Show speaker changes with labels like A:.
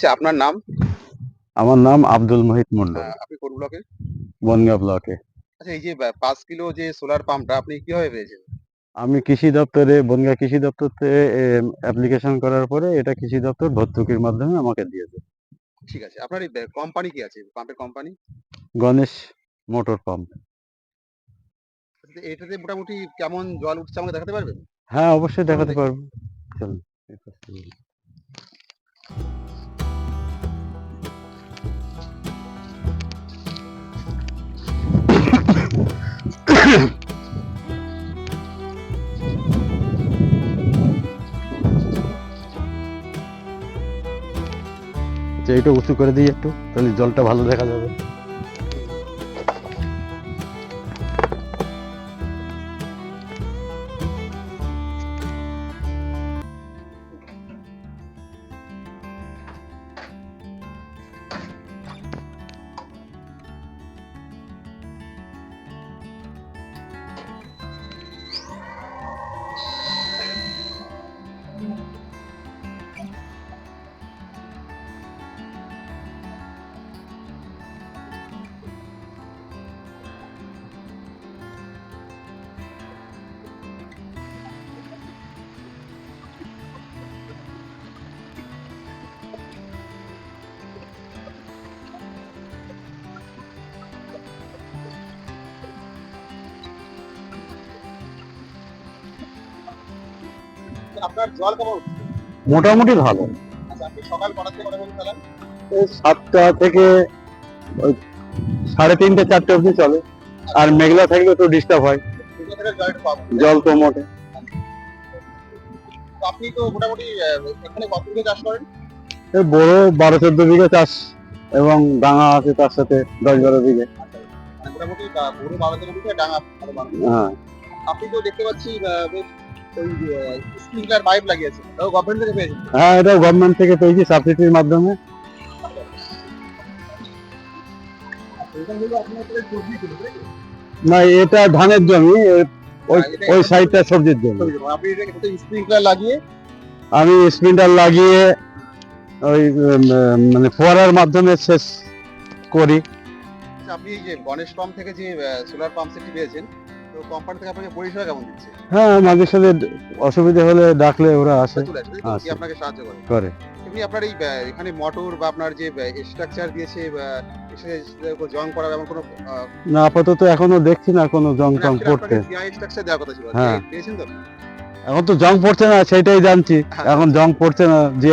A: আচ্ছা আপনার নাম?
B: আমার নাম আব্দুল মহিত মন্ডল
A: আপনি কোন ব্লকে?
B: বনগা ব্লকে।
A: আচ্ছা এই যে পাঁচ কিলো যে সোলার পাম্পটা আপনি কীভাবে পেয়েছেন?
B: আমি কৃষি দপ্তরে বনগাঁ কৃষি দপ্তরতে অ্যাপ্লিকেশন করার পরে এটা কৃষি দপ্তর ভর্তুকির মাধ্যমে আমাকে দিয়েছে।
A: ঠিক আছে আপনার এই কোম্পানি কি আছে? পাম্পের কোম্পানি
B: গণেশ মোটর পাম্প।
A: এটাতে মোটামুটি কেমন জল উঠছে আমাকে দেখাতে পারবেন?
B: হ্যাঁ অবশ্যই দেখাতে
A: দেখি।
B: পারব। চলুন এইটা উঁচু করে দিই একটু তাহলে জলটা ভালো দেখা যাবে।
A: আপনার জল কেমন
B: মোটামুটি ভালো।
A: আচ্ছা আপনি সকাল কটা থেকে কটা পর্যন্ত
B: সাতটা থেকে ওই সাড়ে তিনটে চারটে অবধি চলে। আর মেঘলা থাকলে একটু ডিস্টার্ব হয়।
A: জল
B: তো মোটে।
A: আপনি তো মোটামুটি এখানে কত বিঘে চাষ করেন?
B: বড় বারো চোদ্দ বিঘে চাষ এবং ডাঙা আছে তার সাথে দশ বারো বিঘে।
A: মানে মোটামুটি বা- বারো থেকে বিঘে ডাঙা
B: হ্যাঁ।
A: আপনি তো দেখতে পাচ্ছি ওই পাইপ লাগিয়েছে। তাও গভর্নমেন্ট থেকে পেয়েছেন
B: হ্যাঁ এটা গভর্নমেন্ট থেকে পেয়েছি সাবসিডির মাধ্যমে? না এটা ধানের জমি ওই
A: হ্যাঁ,
B: ওই সাইডটা সবজির জমি।
A: আপনি এটা লাগিয়ে
B: আমি স্প্রিন্টার লাগিয়ে ওই মানে ফোয়ারার মাধ্যমে শেষ করি।
A: আচ্ছা, আপনি যে গণেশ পাম্প থেকে যে সোলার পাম্প সেটটি পেয়েছেন তো কোম্পানি থেকে আপনাকে পরিষেবা কেমন দিচ্ছে
B: হ্যাঁ মাঝে সাথে অসুবিধা হলে ডাকলে ওরা আসে
A: চলে আসে, কি
B: আসে।
A: আপনাকে সাহায্য করে
B: করে
A: এমনি আপনার এই আহ, এখানে মোটর বা আপনার যে স্ট্রাকচার দিয়েছে বা এসে জং করা এমন কোনো আহ,
B: না আপাতত এখনও দেখছি না কোনো জং
A: মানে
B: টং
A: actually
B: পড়তে
A: স্ট্রাকচার দেওয়ার কথা ছিল
B: হ্যাঁ।
A: দিয়েছেন তো
B: এখন তো জং পড়ছে না সেটাই জানছি। এখন জং পড়ছে না যে